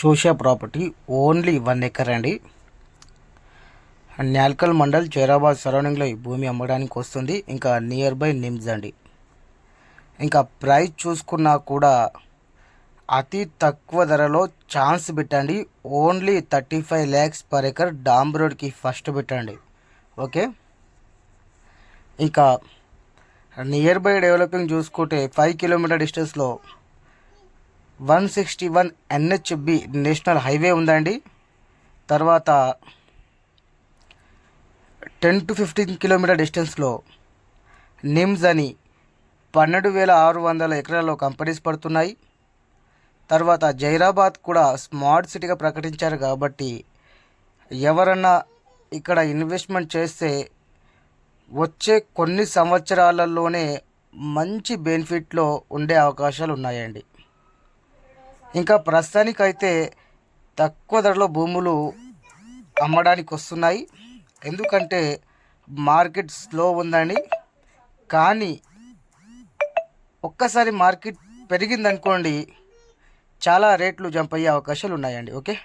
చూసే property only one acre అండి. న్యాల్కల్ మండల్ జైరాబాద్ సరౌండింగ్లో ఈ భూమి అమ్మడానికి వస్తుంది. ఇంకా నియర్ బై నిమ్స్ అండి. ఇంకా ప్రైస్ చూసుకున్నా కూడా అతి తక్కువ ధరలో ఛాన్స్ పెట్టండి. Only thirty five lakhs per acre dam రోడ్కి ఫస్ట్ పెట్టండి. ఓకే ఇంకా నియర్ బై డెవలపింగ్ చూసుకుంటే ఫైవ్ కిలోమీటర్ డిస్టెన్స్లో one sixty one NHB national highway ఉందండి. తర్వాత టెన్ టు ఫిఫ్టీన్ కిలోమీటర్ డిస్టెన్స్లో నిమ్స్ అని పన్నెండు వేల ఆరు వందల ఎకరాల్లో కంపెనీస్ పడుతున్నాయి. తర్వాత జైరాబాద్ కూడా స్మార్ట్ సిటీగా ప్రకటించారు కాబట్టి ఎవరన్నా ఇక్కడ ఇన్వెస్ట్మెంట్ చేస్తే వచ్చే కొన్ని సంవత్సరాలలోనే మంచి బెనిఫిట్లో ఉండే అవకాశాలు ఉన్నాయండి. ఇంకా ప్రస్తుతానికైతే తక్కువ ధరలో భూములు అమ్మడానికి వస్తున్నాయి. ఎందుకంటే మార్కెట్ స్లో ఉందండి. కానీ ఒక్కసారి మార్కెట్ పెరిగిందనుకోండి చాలా రేట్లు జంప్ అయ్యే అవకాశాలు ఉన్నాయండి. ఓకే?